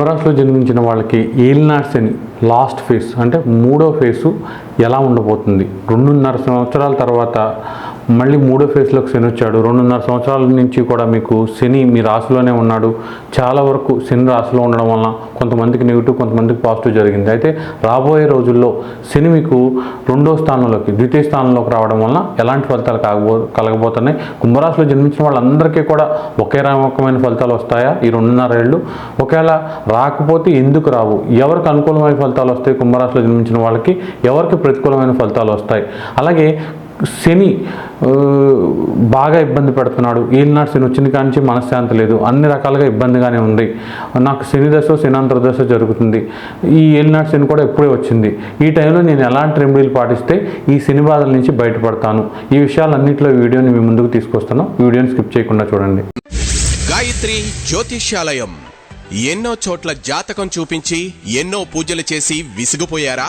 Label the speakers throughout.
Speaker 1: కుంభరాశిలో జన్మించిన వాళ్ళకి ఏలినాడ్స్ అని లాస్ట్ ఫేస్ అంటే మూడో ఫేసు ఎలా ఉండబోతుంది? రెండున్నర సంవత్సరాల తర్వాత మళ్ళీ మూడో ఫేజ్లోకి శని వచ్చాడు. రెండున్నర సంవత్సరాల నుంచి కూడా మీకు శని మీ రాశిలోనే ఉన్నాడు. చాలా వరకు శని రాశిలో ఉండడం వలన కొంతమందికి నెగిటివ్ కొంతమందికి పాజిటివ్ జరిగింది. అయితే రాబోయే రోజుల్లో శని మీకు రెండో స్థానంలోకి ద్వితీయ స్థానంలోకి రావడం వలన ఎలాంటి ఫలితాలు కాగబో కలగబోతున్నాయి? కుంభరాశిలో జన్మించిన వాళ్ళందరికీ కూడా ఒకే రకమైన ఫలితాలు వస్తాయా ఈ రెండున్నర ఏళ్ళు? ఒకవేళ రాకపోతే ఎందుకు రావు? ఎవరికి అనుకూలమైన ఫలితాలు వస్తాయి కుంభరాశిలో జన్మించిన వాళ్ళకి? ఎవరికి ప్రతికూలమైన ఫలితాలు వస్తాయి? అలాగే శని బాగా ఇబ్బంది పెడుతున్నాడు. ఏలినాడు శని వచ్చిన కానించి మనశ్శాంతి లేదు. అన్ని రకాలుగా ఇబ్బందిగానే ఉంది. నాకు శని దశ శనాంతరదశ జరుగుతుంది. ఈ ఏలినాడు శని కూడా ఎప్పుడే వచ్చింది. ఈ టైంలో నేను ఎలాంటి రెమెడీలు పాటిస్తే ఈ శని బాధల నుంచి బయటపడతాను? ఈ విషయాలన్నింటిలో వీడియోని మీ ముందుకు తీసుకొస్తాను. వీడియోని స్కిప్ చేయకుండా చూడండి.
Speaker 2: గాయత్రి జ్యోతిష్యాలయం. ఎన్నో చోట్ల జాతకం చూపించి ఎన్నో పూజలు చేసి విసిగిపోయారా?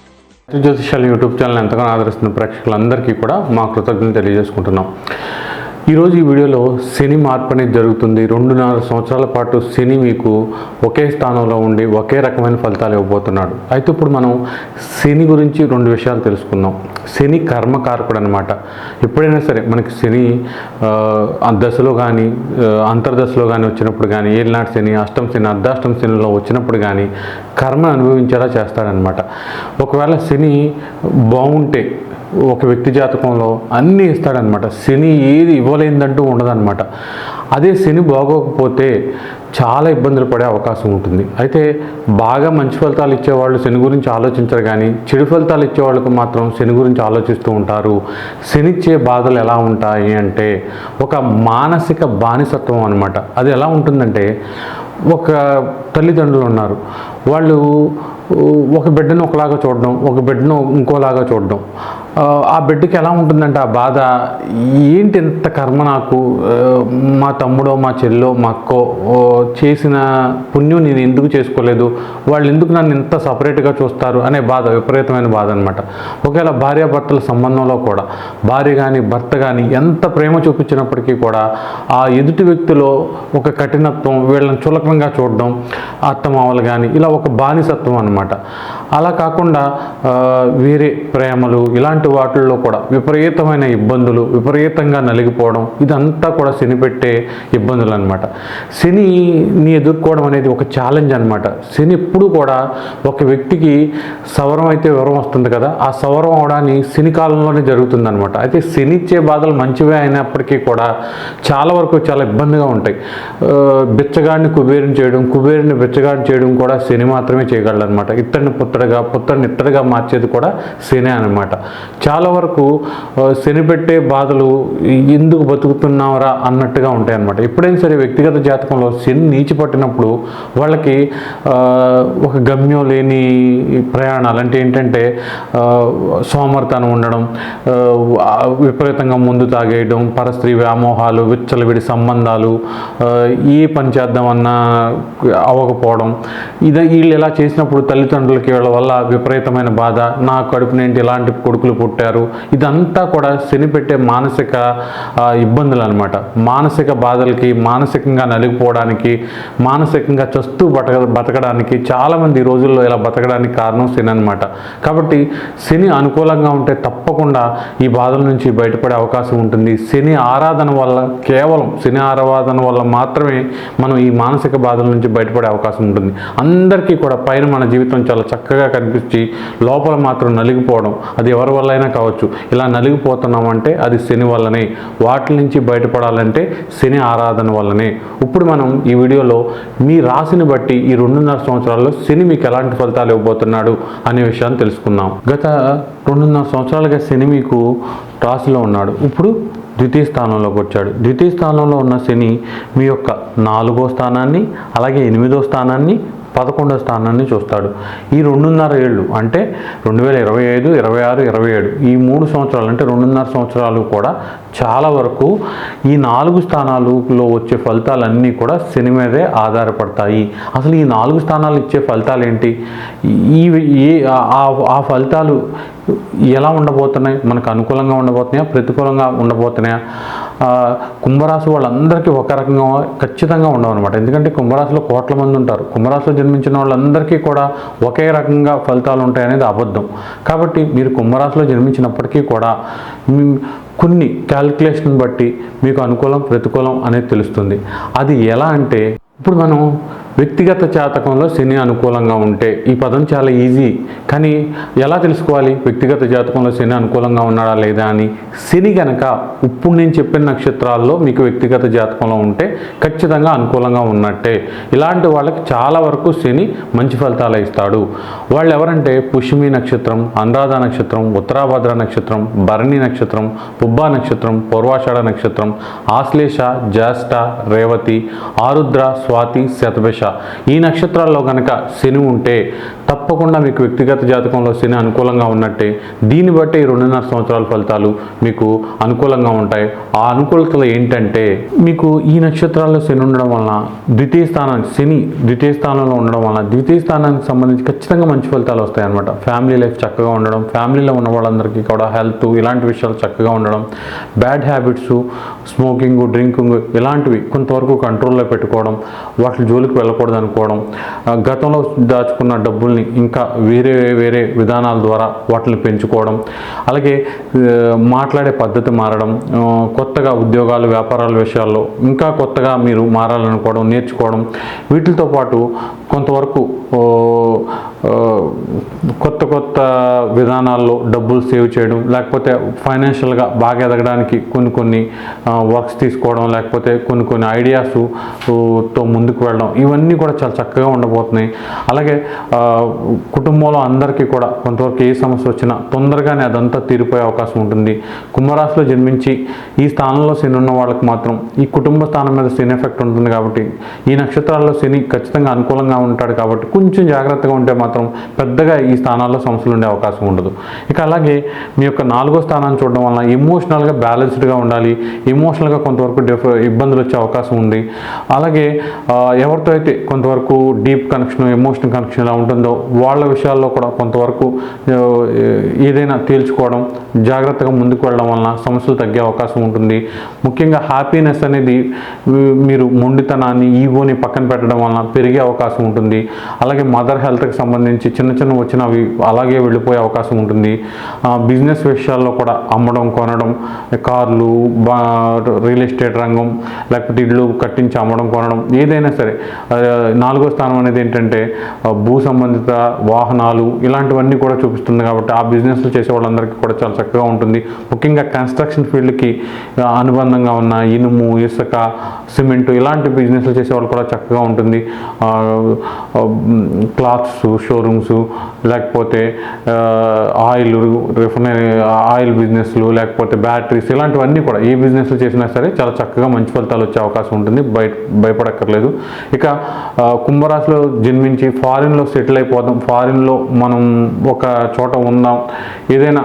Speaker 1: జ్యోతిషాలు యూట్యూబ్ ఛానల్ ఎంతగానో ఆదరిస్తున్న ప్రేక్షకులందరికీ కూడా మా కృతజ్ఞతలు తెలియజేసుకుంటున్నాం. ఈరోజు ఈ వీడియోలో శని మార్పు అనేది జరుగుతుంది రెండున్నర సంవత్సరాల పాటు శని మీకు ఒకే స్థానంలో ఉండి ఒకే రకమైన ఫలితాలు ఇవ్వబోతున్నాడు. అయితే ఇప్పుడు మనం శని గురించి రెండు విషయాలు తెలుసుకుందాం. శని కర్మకారకుడు అనమాట ఎప్పుడైనా సరే మనకి శని దశలో కానీ అంతర్దశలో కానీ వచ్చినప్పుడు కానీ ఏళ్ళనాటి శని అష్టం శని అర్ధాష్టం శనిలో వచ్చినప్పుడు కానీ కర్మను అనుభవించేలా చేస్తాడనమాట ఒకవేళ శని బాగుంటే ఒక వ్యక్తి జాతకంలో అన్నీ ఇస్తాడనమాట శని ఏది ఇవ్వలేదంటూ ఉండదన్నమాట. అదే శని బాగోకపోతే చాలా ఇబ్బందులు పడే అవకాశం ఉంటుంది. అయితే బాగా మంచి ఫలితాలు ఇచ్చేవాళ్ళు శని గురించి ఆలోచించరు కానీ చెడు ఫలితాలు ఇచ్చేవాళ్ళకు మాత్రం శని గురించి ఆలోచిస్తూ ఉంటారు. శనిచ్చే బాధలు ఎలా ఉంటాయి అంటే ఒక మానసిక బానిసత్వం అనమాట అది ఎలా ఉంటుందంటే ఒక తల్లిదండ్రులు ఉన్నారు. వాళ్ళు ఒక బిడ్డను ఒకలాగా చూడడం ఒక బిడ్డను ఇంకోలాగా చూడడం. ఆ, బిడ్డకి ఎలా ఉంటుందంటే ఆ బాధ ఏంటి ఇంత కర్మ నాకు? మా తమ్ముడో మా చెల్లో మా అక్కో చేసిన పుణ్యం నేను ఎందుకు చేసుకోలేదు? వాళ్ళు ఎందుకు నన్ను ఇంత సపరేట్గా చూస్తారు? అనే బాధ విపరీతమైన బాధ అనమాట ఒకవేళ భార్యాభర్తల సంబంధంలో కూడా భార్య కానీ భర్త కానీ ఎంత ప్రేమ చూపించినప్పటికీ కూడా ఆ ఎదుటి వ్యక్తిలో ఒక కఠినత్వం వీళ్ళని చులకనంగా చూడడం అత్తమామలు కానీ ఇలా ఒక బానిసత్వం అనమాట అలా కాకుండా వేరే ప్రేమలు ఇలాంటి వాటిల్లో కూడా విపరీతమైన ఇబ్బందులు విపరీతంగా నలిగిపోవడం ఇదంతా కూడా శని పెట్టే ఇబ్బందులు అనమాట శనిని ఎదుర్కోవడం అనేది ఒక ఛాలెంజ్ అనమాట శని ఎప్పుడు కూడా ఒక వ్యక్తికి సవరం అయితే వివరం వస్తుంది కదా ఆ సవరం అవడాన్ని శని కాలంలోనే జరుగుతుంది అనమాట అయితే శని ఇచ్చే బాధలు మంచివే అయినప్పటికీ కూడా చాలా వరకు చాలా ఇబ్బందిగా ఉంటాయి. బిచ్చగాడిని కుబేరుని చేయడం కుబేరుని బిచ్చగాడిని చేయడం కూడా శని మాత్రమే చేయగలడు అనమాట ఇత్తడిని పుత్తడిగా పుత్తడిని ఇత్తడిగా మార్చేది కూడా శని అనమాట. చాలా వరకు శని పెట్టే బాధలు ఎందుకు బతుకుతున్నావురా అన్నట్టుగా ఉంటాయి అనమాట. ఎప్పుడైనా సరే వ్యక్తిగత జాతకంలో శని నీచి పట్టినప్పుడు వాళ్ళకి ఒక గమ్యం లేని ప్రయాణాలు అంటే ఏంటంటే ఆ, సోమర్తనం ఉండడం విపరీతంగా ముందు తాగేయడం పరస్త్రీ వ్యామోహాలు విచ్చలవిడి సంబంధాలు ఏ పని చేద్దామన్నా అవ్వకపోవడం ఇది వీళ్ళు ఇలా చేసినప్పుడు తల్లి తల్లిదండ్రులకి వీళ్ళ వల్ల విపరీతమైన బాధ. నా కడుపు నుండి ఇలాంటి కొడుకులు పుట్టారు. ఇదంతా కూడా శని పెట్టే మానసిక ఇబ్బందులు అనమాట మానసిక బాధలకి మానసికంగా నలిగిపోవడానికి మానసికంగా చస్తూ బతక బతకడానికి చాలామంది ఈ రోజుల్లో ఇలా బతకడానికి కారణం శని అనమాట కాబట్టి శని అనుకూలంగా ఉంటే తప్పకుండా ఈ బాధల నుంచి బయటపడే అవకాశం ఉంటుంది. శని ఆరాధన వల్ల కేవలం శని ఆరాధన వల్ల మాత్రమే మనం ఈ మానసిక బాధల నుంచి బయటపడే అవకాశం ఉంటుంది. అందరికీ కూడా పైన మన జీవితం చాలా చక్కగా కనిపించి లోపల మాత్రం నలిగిపోవడం అది ఎవరి వల్ల అయినా కావచ్చు. ఇలా నలిగిపోతున్నామంటే అది శని వల్లనే. వాటి నుంచి బయటపడాలంటే శని ఆరాధన వల్లనే. ఇప్పుడు మనం ఈ వీడియోలో మీ రాశిని బట్టి ఈ రెండున్నర సంవత్సరాల్లో శని మీకు ఎలాంటి ఫలితాలు ఇవ్వబోతున్నాడు అనే విషయాన్ని తెలుసుకుందాం. గత రెండున్నర సంవత్సరాలుగా శని మీకు రాశిలో ఉన్నాడు. ఇప్పుడు ద్వితీయ స్థానంలోకి వచ్చాడు. ద్వితీయ స్థానంలో ఉన్న శని మీ యొక్క నాలుగో స్థానాన్ని అలాగే ఎనిమిదో స్థానాన్ని పదకొండో స్థానాన్ని చూస్తాడు. ఈ రెండున్నర ఏళ్ళు అంటే రెండు వేల ఇరవై ఐదు ఇరవై ఆరు ఇరవై ఏడు ఈ మూడు సంవత్సరాలు అంటే రెండున్నర సంవత్సరాలు కూడా చాలా వరకు ఈ నాలుగు స్థానాలలో వచ్చే ఫలితాలన్నీ కూడా శని మీదే ఆధారపడతాయి. అసలు ఈ నాలుగు స్థానాలు ఇచ్చే ఫలితాలు ఏంటి ఈ ఆ- ఫలితాలు ఎలా ఉండబోతున్నాయి? మనకు అనుకూలంగా ఉండబోతున్నాయా? ప్రతికూలంగా ఉండబోతున్నాయా? కుంభరాశి వాళ్ళందరికీ ఒక రకంగా ఖచ్చితంగా ఉండవన్నమాట. ఎందుకంటే కుంభరాశిలో కోట్ల మంది ఉంటారు. కుంభరాశిలో జన్మించిన వాళ్ళందరికీ కూడా ఒకే రకంగా ఫలితాలు ఉంటాయనేది అబద్ధం. కాబట్టి మీరు కుంభరాశిలో జన్మించినప్పటికీ కూడా కొన్ని క్యాలిక్యులేషన్ బట్టి మీకు అనుకూలం ప్రతికూలం అనేది తెలుస్తుంది. అది ఎలా అంటే ఇప్పుడు మనం వ్యక్తిగత జాతకంలో శని అనుకూలంగా ఉంటే ఈ పదం చాలా ఈజీ. కానీ ఎలా తెలుసుకోవాలి? వ్యక్తిగత జాతకంలో శని అనుకూలంగా ఉన్నాడా లేదా అని? శని గనక ఇప్పుడు నేను చెప్పిన నక్షత్రాల్లో మీకు వ్యక్తిగత జాతకంలో ఉంటే ఖచ్చితంగా అనుకూలంగా ఉన్నట్టే. ఇలాంటి వాళ్ళకి చాలా వరకు శని మంచి ఫలితాలు ఇస్తాడు. వాళ్ళు ఎవరంటే పుష్మి నక్షత్రం అనురాధ నక్షత్రం ఉత్తరాభద్ర నక్షత్రం భరణి నక్షత్రం పుబ్బా నక్షత్రం పూర్వాషాఢ నక్షత్రం ఆశ్లేష జ్యేష్ఠ రేవతి ఆరుద్ర స్వాతి శతభిష ఈ నక్షత్రాల్లో కనుక శని ఉంటే తప్పకుండా మీకు వ్యక్తిగత జాతకంలో శని అనుకూలంగా ఉన్నట్టే దీన్ని బట్టి ఈ రెండున్నర సంవత్సరాల ఫలితాలు మీకు అనుకూలంగా ఉంటాయి. ఆ అనుకూలతలు ఏంటంటే మీకు ఈ నక్షత్రాల్లో శని ఉండడం వలన ద్వితీయ స్థానానికి శని ద్వితీయ స్థానంలో ఉండడం వలన ద్వితీయ స్థానానికి సంబంధించి ఖచ్చితంగా మంచి ఫలితాలు వస్తాయన్నమాట. ఫ్యామిలీ లైఫ్ చక్కగా ఉండడం ఫ్యామిలీలో ఉన్న వాళ్ళందరికీ కూడా హెల్త్ ఇలాంటి విషయాలు చక్కగా ఉండడం బ్యాడ్ హ్యాబిట్స్ స్మోకింగ్ డ్రింకింగ్ ఇలాంటివి కొంతవరకు కంట్రోల్లో పెట్టుకోవడం వాటి జోలికి వెళ్ళకూడదు అనుకోవడం గతంలో దాచుకున్న డబ్బుల్ని ఇంకా వేరే వేరే విధానాల ద్వారా వాటిని పెంచుకోవడం అలాగే మాట్లాడే పద్ధతి మారడం కొత్తగా ఉద్యోగాలు వ్యాపారాల విషయాల్లో ఇంకా కొత్తగా మీరు మారాలనుకోవడం నేర్చుకోవడం వీటితో పాటు కొంతవరకు కొత్త కొత్త విధానాల్లో డబ్బులు సేవ్ చేయడం లేకపోతే ఫైనాన్షియల్గా బాగా ఎదగడానికి కొన్ని కొన్ని వర్క్స్ తీసుకోవడం లేకపోతే కొన్ని కొన్ని ఐడియాస్తో ముందుకు వెళ్ళడం ఇవన్నీ కూడా చాలా చక్కగా ఉండబోతున్నాయి. అలాగే కుటుంబంలో అందరికీ కూడా కొంతవరకు ఏ సమస్య వచ్చినా తొందరగానే అదంతా తీరిపోయే అవకాశం ఉంటుంది. కుంభరాశిలో జన్మించి ఈ స్థానంలో శని ఉన్న వాళ్ళకి మాత్రం ఈ కుటుంబ స్థానం మీద శని ఎఫెక్ట్ ఉంటుంది కాబట్టి ఈ నక్షత్రాల్లో శని ఖచ్చితంగా అనుకూలంగా ఉంటాడు కాబట్టి కొంచెం జాగ్రత్తగా ఉంటే మాత్రం మాత్రం పెద్దగా ఈ స్థానాల్లో సమస్యలు ఉండే అవకాశం ఉండదు. ఇక అలాగే మీ యొక్క నాలుగో స్థానాన్ని చూడడం వలన ఎమోషనల్గా బ్యాలెన్స్డ్గా ఉండాలి. ఎమోషనల్గా కొంతవరకు డిఫ ఇబ్బందులు వచ్చే అవకాశం ఉంది. అలాగే ఎవరితో అయితే కొంతవరకు డీప్ కనెక్షన్ ఎమోషనల్ కనెక్షన్ ఎలా ఉంటుందో వాళ్ళ విషయాల్లో కూడా కొంతవరకు ఏదైనా తేల్చుకోవడం జాగ్రత్తగా ముందుకు వెళ్ళడం వలన సమస్యలు తగ్గే అవకాశం ఉంటుంది. ముఖ్యంగా హ్యాపీనెస్ అనేది మీరు మొండితనాన్ని ఈగోని పక్కన పెట్టడం వలన పెరిగే అవకాశం ఉంటుంది. అలాగే మదర్ హెల్త్కి సంబంధించి చిన్న చిన్న వచ్చినవి అలాగే వెళ్ళిపోయే అవకాశం ఉంటుంది. బిజినెస్ విషయాల్లో కూడా అమ్మడం కొనడం కార్లు రియల్ ఎస్టేట్ రంగం లేకపోతే ఇళ్ళు కట్టించి అమ్మడం కొనడం ఏదైనా సరే. నాలుగో స్థానం అనేది ఏంటంటే భూ సంబంధిత వాహనాలు ఇలాంటివన్నీ కూడా చూపిస్తుంది కాబట్టి ఆ బిజినెస్లు చేసే వాళ్ళందరికీ కూడా చాలా చక్కగా ఉంటుంది. ముఖ్యంగా కన్స్ట్రక్షన్ ఫీల్డ్కి అనుబంధంగా ఉన్న ఇనుము ఇసుక సిమెంట్ ఇలాంటి బిజినెస్లు చేసే వాళ్ళు కూడా చక్కగా ఉంటుంది. క్లాత్స్ షోరూమ్స్ లేకపోతే ఆయిల్ రిఫైనరీ ఆయిల్ బిజినెస్లు లేకపోతే బ్యాటరీస్ ఇలాంటివన్నీ కూడా ఏ బిజినెస్లు చేసినా సరే చాలా చక్కగా మంచి ఫలితాలు వచ్చే అవకాశం ఉంటుంది. బయట భయపడక్కర్లేదు. ఇక కుంభరాశిలో జన్మించి ఫారిన్లో సెటిల్ అయిపోదాం. ఫారిన్లో మనం ఒక చోట ఉందాం. ఏదైనా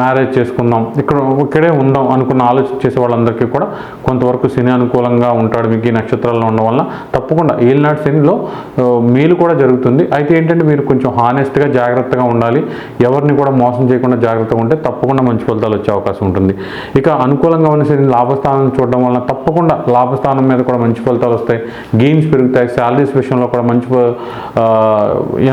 Speaker 1: మ్యారేజ్ చేసుకుందాం. ఇక్కడ ఇక్కడే ఉందాం అనుకున్న ఆలోచన చేసే వాళ్ళందరికీ కూడా కొంతవరకు శని అనుకూలంగా ఉంటాడు. మీకు ఈ నక్షత్రాల్లో ఉండడం వల్ల తప్పకుండా ఏలినాటి శనిలో మేలు కూడా జరుగుతుంది. అయితే ఏంటంటే మీరు కొంచెం హానెస్ట్గా జాగ్రత్తగా ఉండాలి. ఎవరిని కూడా మోసం చేయకుండా జాగ్రత్తగా ఉంటే తప్పకుండా మంచి ఫలితాలు వచ్చే అవకాశం ఉంటుంది. ఇక అనుకూలంగా ఉన్న శని లాభస్థానం చూడడం వలన తప్పకుండా లాభస్థానం మీద కూడా మంచి ఫలితాలు వస్తాయి. గెయిన్స్ పెరుగుతాయి. శాలరీస్ విషయంలో కూడా మంచి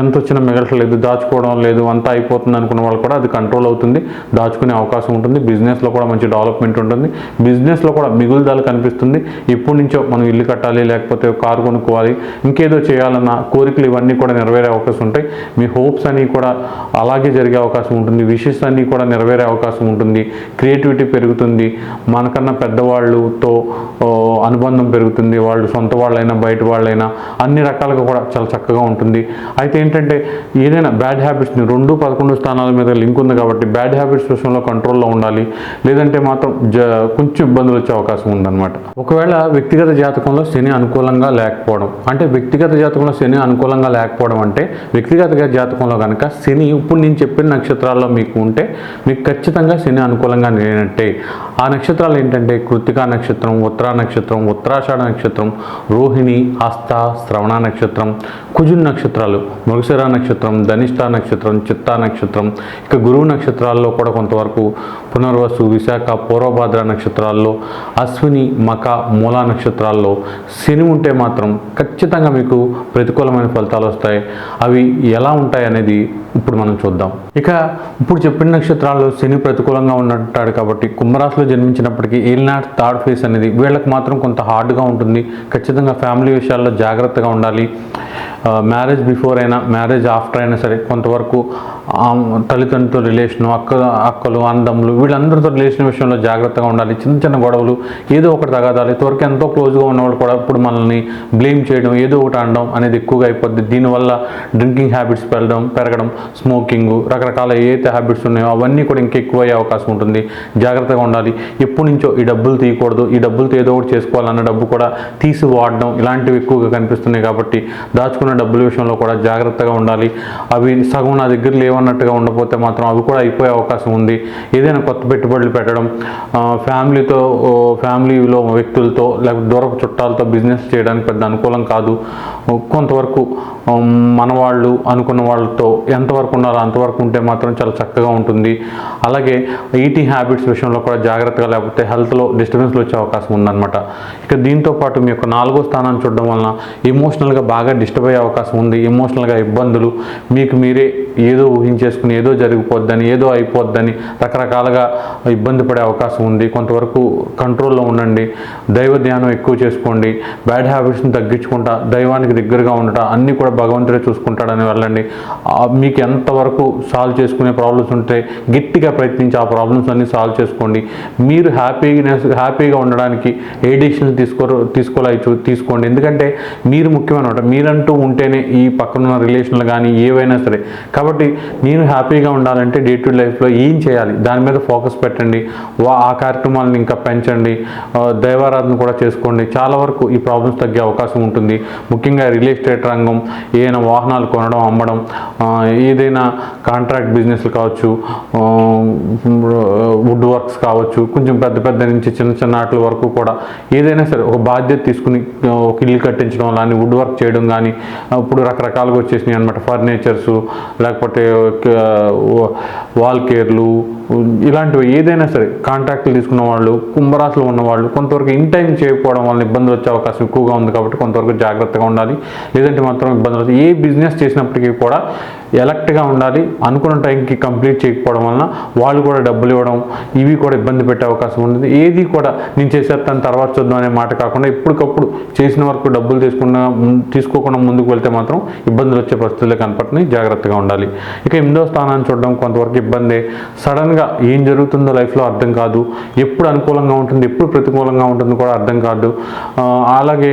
Speaker 1: ఎంత వచ్చినా మిగలట్లేదు. దాచుకోవడం లేదు అంతా అయిపోతుంది అనుకున్న వాళ్ళు కూడా అది కంట్రోల్ అవుతుంది. దాచుకునే అవకాశం ఉంటుంది. బిజినెస్లో కూడా మంచి డెవలప్మెంట్ ఉంటుంది. బిజినెస్లో కూడా మిగులుదల కనిపిస్తుంది. ఎప్పటి నుంచో మనం ఇల్లు కట్టాలి లేకపోతే కారు కొనుక్కోవాలి ఇంకేదో చేయాలన్న కోరికలు ఇవన్నీ కూడా నెరవేరే అవకాశం ఉంటాయి. మీ హోప్స్ అన్నీ కూడా అలాగే జరిగే అవకాశం ఉంటుంది. విషెస్ అన్నీ కూడా నెరవేరే అవకాశం ఉంటుంది. క్రియేటివిటీ పెరుగుతుంది. మనకన్నా పెద్దవాళ్ళతో అనుబంధం పెరుగుతుంది. వాళ్ళు సొంత వాళ్ళైనా బయట వాళ్ళైనా అన్ని రకాలుగా కూడా చాలా చక్కగా ఉంటుంది. అయితే ఏంటంటే ఏదైనా బ్యాడ్ హ్యాబిట్స్ని రెండు పదకొండు స్థానాల మీద లింక్ ఉంది కాబట్టి బ్యాడ్ హ్యాబిట్స్ విషయంలో కంట్రోల్లో ఉండాలి. లేదంటే మాత్రం జ కొంచెం ఇబ్బందులు వచ్చే అవకాశం ఉందన్నమాట. ఒకవేళ వ్యక్తిగత జాతకంలో శని అనుకూలంగా లేకపోవడం అంటే వ్యక్తిగత జాతకంలో శని అనుకూలంగా లేకపోవడం అంటే వ్యక్తిగత జాతకంలో కనుక శని ఇప్పుడు నేను చెప్పిన నక్షత్రాల్లో మీకు ఉంటే మీకు ఖచ్చితంగా శని అనుకూలంగా లేనట్టే ఆ నక్షత్రాలు ఏంటంటే కృతికా నక్షత్రం ఉత్తరా నక్షత్రం ఉత్తరాషాఢ నక్షత్రం రోహిణి హస్త శ్రవణ నక్షత్రం కుజున్ నక్షత్రాలు మృగశిర నక్షత్రం ధనిష్ట నక్షత్రం చిత్తా నక్షత్రం. ఇక గురువు నక్షత్రాల్లో కూడా కొంతవరకు పునర్వసు విశాఖ పూర్వభాద్ర నక్షత్రాల్లో అశ్విని మక మూలా నక్షత్రాల్లో శని ఉంటే మాత్రం ఖచ్చితంగా మీకు ప్రతికూలమైన ఫలితాలు వస్తాయి. అవి ఎలా ఉంటాయి అనేది ఇప్పుడు మనం చూద్దాం. ఇక ఇప్పుడు చెప్పిన నక్షత్రాల్లో శని ప్రతికూలంగా ఉన్నట్టాడు కాబట్టి కుంభరాశిలో జన్మించినప్పటికీ ఏలినాట్ థర్డ్ ఫేస్ అనేది వీళ్ళకి మాత్రం కొంత హార్డ్గా ఉంటుంది. ఖచ్చితంగా ఫ్యామిలీ విషయాల్లో జాగ్రత్తగా ఉండాలి. మ్యారేజ్ బిఫోర్ అయినా మ్యారేజ్ ఆఫ్టర్ అయినా సరే కొంతవరకు తల్లిదండ్రులతో రిలేషను అక్క అక్కలు అందములు వీళ్ళందరితో రిలేషన్ విషయంలో జాగ్రత్తగా ఉండాలి. చిన్న చిన్న గొడవలు ఏదో ఒకటి తగాదాలు ఇంతవరకు ఎంతో క్లోజ్గా ఉన్నవాళ్ళు కూడా ఇప్పుడు మనల్ని బ్లేమ్ చేయడం ఏదో ఒకటి అనడం అనేది ఎక్కువగా అయిపోద్ది. దీనివల్ల డ్రింకింగ్ హ్యాబిట్స్ పెరగడం పెరగడం స్మోకింగ్ రకరకాల ఏదైతే హ్యాబిట్స్ ఉన్నాయో అవన్నీ కూడా ఇంకా ఎక్కువ అయ్యే అవకాశం ఉంటుంది. జాగ్రత్తగా ఉండాలి. ఎప్పటి నుంచో ఈ డబ్బులు తీయకూడదు. ఈ డబ్బులతో ఏదో ఒకటి చేసుకోవాలన్న డబ్బు కూడా తీసి వాడడం ఇలాంటివి ఎక్కువగా కనిపిస్తున్నాయి కాబట్టి దాచుకున్న డబ్బుల విషయంలో కూడా జాగ్రత్తగా ఉండాలి. అవి సగం నా దగ్గర అన్నట్టుగా ఉండకపోతే మాత్రం అవి కూడా అయిపోయే అవకాశం ఉంది. ఏదైనా కొత్త పెట్టుబడులు పెట్టడం ఫ్యామిలీతో ఫ్యామిలీలో వ్యక్తులతో లేకపోతే దూరపు చుట్టాలతో బిజినెస్ చేయడానికి పెద్ద అనుకూలం కాదు. కొంతవరకు మనవాళ్ళు మన వాళ్ళు అనుకున్న వాళ్ళతో ఎంతవరకు ఉన్నారో అంతవరకు ఉంటే మాత్రం చాలా చక్కగా ఉంటుంది. అలాగే ఈటింగ్ హ్యాబిట్స్ విషయంలో కూడా జాగ్రత్తగా లేకపోతే హెల్త్లో డిస్టర్బెన్స్లు వచ్చే అవకాశం ఉందన్నమాట. ఇక దీంతో పాటు మీ యొక్క నాలుగో స్థానాన్ని చూడడం వలన ఎమోషనల్గా బాగా డిస్టర్బ్ అయ్యే అవకాశం ఉంది. ఎమోషనల్గా ఇబ్బందులు మీకు మీరే ఏదో ఊహించేసుకుని ఏదో జరిగిపోద్దని ఏదో అయిపోద్దని రకరకాలుగా ఇబ్బంది పడే అవకాశం ఉంది. కొంతవరకు కంట్రోల్లో ఉండండి. దైవ ధ్యానం ఎక్కువ చేసుకోండి. బ్యాడ్ హ్యాబిట్స్ని తగ్గించుకుంటా దైవానికి దగ్గరగా ఉండటం అన్నీ కూడా భగవంతుడే చూసుకుంటాడని వెళ్ళండి. మీకు ఎంతవరకు సాల్వ్ చేసుకునే ప్రాబ్లమ్స్ ఉంటే గట్టిగా ప్రయత్నించి ఆ ప్రాబ్లమ్స్ అన్నీ సాల్వ్ చేసుకోండి. మీరు హ్యాపీనెస్ హ్యాపీగా ఉండడానికి ఏ డిసిషన్స్ తీసుకో తీసుకోలే తీసుకోండి. ఎందుకంటే మీరు ముఖ్యమైన మీరంటూ ఉంటేనే ఈ పక్కనున్న రిలేషన్లు కానీ ఏవైనా సరే. కాబట్టి నేను హ్యాపీగా ఉండాలంటే డే టు లైఫ్లో ఏం చేయాలి? దాని మీద ఫోకస్ పెట్టండి. వా ఆ కార్యక్రమాలను ఇంకా పెంచండి. దైవారాధన కూడా చేసుకోండి. చాలా వరకు ఈ ప్రాబ్లమ్స్ తగ్గే అవకాశం ఉంటుంది. ముఖ్యంగా రియల్ ఎస్టేట్ రంగం ఏదైనా వాహనాలు కొనడం అమ్మడం ఏదైనా కాంట్రాక్ట్ బిజినెస్లు కావచ్చు వుడ్ వర్క్స్ కావచ్చు కొంచెం పెద్ద పెద్ద నుంచి చిన్న చిన్న ఆటల వరకు కూడా ఏదైనా సరే ఒక బాధ్యత తీసుకుని ఒక ఇల్లు కట్టించడం కానీ వుడ్ వర్క్ చేయడం కానీ ఇప్పుడు రకరకాలుగా వచ్చేసినాయి అనమాట ఫర్నిచర్స్ లేకపోతే వాల్ కేర్లు ఇలాంటివి ఏదైనా సరే కాంట్రాక్ట్లు తీసుకున్న వాళ్ళు కుంభరాశిలో ఉన్న వాళ్ళు కొంతవరకు ఇన్ టైం చేయకపోవడం వల్ల ఇబ్బందులు వచ్చే అవకాశం ఎక్కువగా ఉంది కాబట్టి కొంతవరకు జాగ్రత్తగా ఉండాలి. లేదంటే మాత్రం ఇబ్బందులు వస్తాయి. ఏ బిజినెస్ చేసినప్పటికీ కూడా ఎలక్ట్గా ఉండాలి. అనుకున్న టైంకి కంప్లీట్ చేయకపోవడం వలన వాళ్ళు కూడా డబ్బులు ఇవ్వడం ఇవి కూడా ఇబ్బంది పెట్టే అవకాశం ఉంది ఏది కూడా నేను చేసేస్తాను తర్వాత చూద్దాం అనే మాట కాకుండా ఇప్పటికప్పుడు చేసిన వరకు డబ్బులు తీసుకున్న తీసుకోకుండా ముందుకు వెళ్తే మాత్రం ఇబ్బందులు వచ్చే పరిస్థితులు కనపడుతున్నాయి. జాగ్రత్తగా ఉండాలి. ఇక ఎనిమిదో స్థానాన్ని చూడడం కొంతవరకు ఇబ్బందే. సడన్గా ఏం జరుగుతుందో లైఫ్లో అర్థం కాదు. ఎప్పుడు అనుకూలంగా ఉంటుంది ఎప్పుడు ప్రతికూలంగా ఉంటుంది కూడా అర్థం కాదు. అలాగే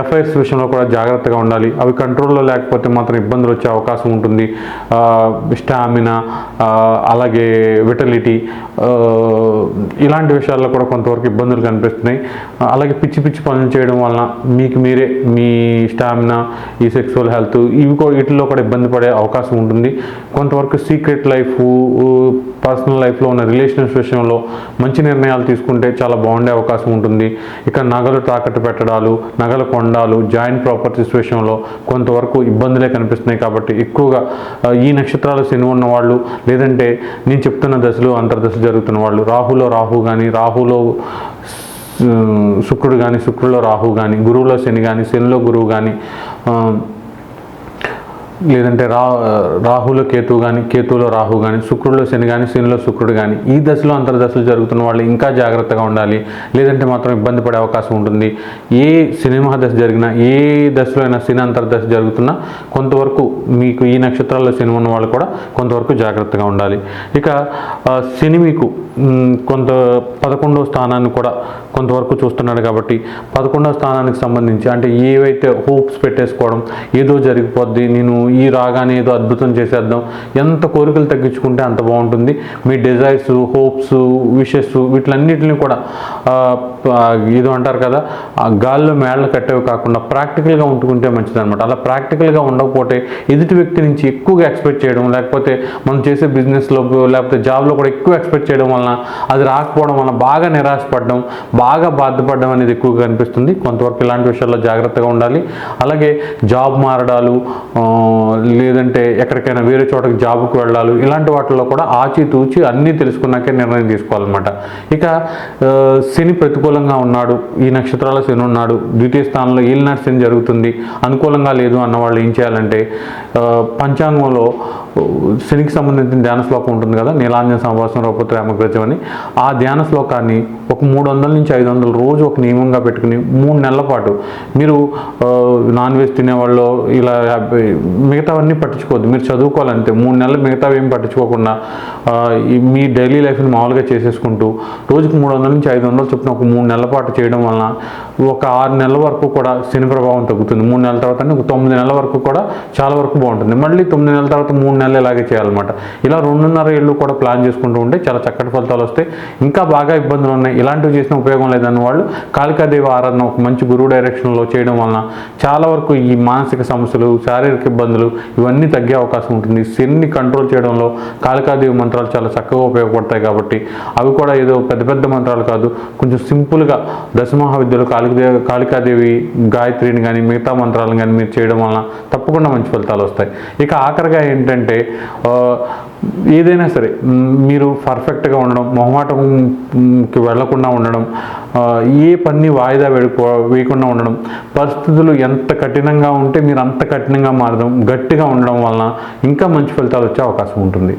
Speaker 1: ఎఫ్ఐఆర్స్ విషయంలో కూడా జాగ్రత్తగా ఉండాలి. అవి కంట్రోల్లో లేకపోతే మాత్రం ఇబ్బందులు వచ్చే అవకాశం ఉంటుంది. స్టామినా అలాగే విటలిటీ ఇలాంటి విషయాల్లో కూడా కొంతవరకు ఇబ్బందులు కనిపిస్తున్నాయి. అలాగే పిచ్చి పిచ్చి పనులు చేయడం వలన మీకు మీరే మీ స్టామినా ఈ సెక్సువల్ హెల్త్ ఇవి కూడా వీటిల్లో కూడా ఇబ్బంది పడే అవకాశం ఉంటుంది. కొంతవరకు సీక్రెట్ లైఫ్ పర్సనల్ లైఫ్లో ఉన్న రిలేషన్స్ విషయంలో మంచి నిర్ణయాలు తీసుకుంటే చాలా బాగుండే అవకాశం ఉంటుంది. ఇక నగలు తాకట్టు పెట్టడాలు నగల కొండాలు జాయింట్ ప్రాపర్టీస్ విషయంలో కొంతవరకు ఇబ్బందులే కనిపిస్తున్నాయి కాబట్టి ఎక్కువగా ఈ నక్షత్రాలు శని ఉన్న వాళ్ళు లేదంటే నేను చెప్తున్న దశలు అంతర్దశ జరుగుతున్న వాళ్ళు. రాహులో రాహు కానీ రాహులో శుక్రుడు కానీ శుక్రులో రాహు కానీ గురువులో శని కానీ శనిలో గురువు కానీ లేదంటే రా రాహులో కేతు కానీ కేతువులో రాహు కానీ శుక్రుడిలో శని కానీ శనిలో శుక్రుడు కానీ ఈ దశలో అంతర్దశలు జరుగుతున్న వాళ్ళు ఇంకా జాగ్రత్తగా ఉండాలి. లేదంటే మాత్రం ఇబ్బంది పడే అవకాశం ఉంటుంది. ఏ సినిమా దశ జరిగినా ఏ దశలో అయినా శని అంతర్దశ జరుగుతున్నా కొంతవరకు మీకు ఈ నక్షత్రాల్లో శని ఉన్న వాళ్ళు కూడా కొంతవరకు జాగ్రత్తగా ఉండాలి. ఇక శని మీకు కొంత పదకొండవ స్థానాన్ని కూడా కొంతవరకు చూస్తున్నాడు కాబట్టి పదకొండవ స్థానానికి సంబంధించి అంటే ఏవైతే హోప్స్ పెట్టేసుకోవడం ఏదో జరిగిపోద్ది నేను ఈ రాగానే ఏదో అద్భుతం చేసేద్దాం ఎంత కోరికలు తగ్గించుకుంటే అంత బాగుంటుంది. మీ డిజైర్స్ హోప్స్ విషెస్ వీటిలన్నిటిని కూడా ఆ, ఏదో అంటారు కదా ఆ గాల్లో మేళ్ళ కట్టేవి కాకుండా ప్రాక్టికల్గా ఉంటుకుంటే మంచిది అనమాట అలా ప్రాక్టికల్గా ఉండకపోతే ఎదుటి వ్యక్తి నుంచి ఎక్కువగా ఎక్స్పెక్ట్ చేయడం లేకపోతే మనం చేసే బిజినెస్లో లేకపోతే జాబ్లో కూడా ఎక్కువ ఎక్స్పెక్ట్ చేయడం వలన అది రాకపోవడం వలన బాగా నిరాశపడడం బాగా బాధపడడం అనేది ఎక్కువగా కనిపిస్తుంది కొంతవరకు ఇలాంటి విషయాల్లో జాగ్రత్తగా ఉండాలి. అలాగే జాబ్ మారడాలు లేదంటే ఎక్కడికైనా వేరే చోటకి జాబ్కి వెళ్ళాలి ఇలాంటి వాటిల్లో కూడా ఆచితూచి అన్నీ తెలుసుకున్నాకే నిర్ణయం తీసుకోవాలన్నమాట. ఇక శని ప్రతికూలంగా ఉన్నాడు ఈ నక్షత్రాల శని ఉన్నాడు ద్వితీయ స్థానంలో ఈల్నాడు శని జరుగుతుంది అనుకూలంగా లేదు అన్న వాళ్ళు ఏం చేయాలంటే పంచాంగంలో శనికి సంబంధించిన ధ్యాన శ్లోకం ఉంటుంది కదా నీలాంజన సంవాసం రూపతి అమగ్రజం అని. ఆ ధ్యాన శ్లోకాన్ని ఒక మూడు వందల నుంచి ఐదు వందలు రోజు ఒక నియమంగా పెట్టుకుని మూడు నెలల పాటు మీరు నాన్ వెజ్ తినేవాళ్ళు ఇలా మిగతావన్నీ పట్టించుకోవద్దు. మీరు చదువుకోవాలంతే. మూడు నెలలు మిగతావి ఏం పట్టించుకోకుండా మీ డైలీ లైఫ్ని మామూలుగా చేసేసుకుంటూ రోజుకు మూడు వందల నుంచి ఐదు వందలు చొప్పున ఒక మూడు నెలల పాటు చేయడం వలన ఒక ఆరు నెలల వరకు కూడా శని ప్రభావం తగ్గుతుంది. మూడు నెలల తర్వాత అంటే ఒక తొమ్మిది నెలల వరకు కూడా చాలా వరకు బాగుంటుంది. మళ్ళీ తొమ్మిది నెలల తర్వాత మూడు నెలలు ఇలాగే చేయాలన్నమాట. ఇలా రెండున్నర ఏళ్ళు కూడా ప్లాన్ చేసుకుంటూ ఉంటే చాలా చక్కటి ఫలితాలు వస్తాయి. ఇంకా బాగా ఇబ్బందులు ఉన్నాయి. ఇలాంటివి చేసిన ఉపయోగం లేదన్న వాళ్ళు కాళికాదేవి ఆరాధన ఒక మంచి గురువు డైరెక్షన్లో చేయడం వలన చాలా వరకు ఈ మానసిక సమస్యలు శారీరక ఇబ్బందులు ఇవన్నీ తగ్గే అవకాశం ఉంటుంది. శని కంట్రోల్ చేయడంలో కాళికాదేవి మంత్రాలు చాలా చక్కగా ఉపయోగపడతాయి కాబట్టి అవి కూడా ఏదో పెద్ద పెద్ద మంత్రాలు కాదు. కొంచెం సింపుల్గా దశమహావిద్యలో కాళికాదేవి కాళికాదేవి గాయత్రిని కానీ మిగతా మంత్రాలను కానీ మీరు చేయడం వలన తప్పకుండా మంచి ఫలితాలు వస్తాయి. ఇక ఆఖరిగా ఏంటంటే ఏదైనా సరే మీరు పర్ఫెక్ట్గా ఉండడం మొహమాటంకి వెళ్ళకుండా ఉండడం ఏ పని వాయిదా వేడుకో వేయకుండా ఉండడం పరిస్థితులు ఎంత కఠినంగా ఉంటే మీరు అంత కఠినంగా మారడం గట్టిగా ఉండడం వలన ఇంకా మంచి ఫలితాలు వచ్చే అవకాశం ఉంటుంది.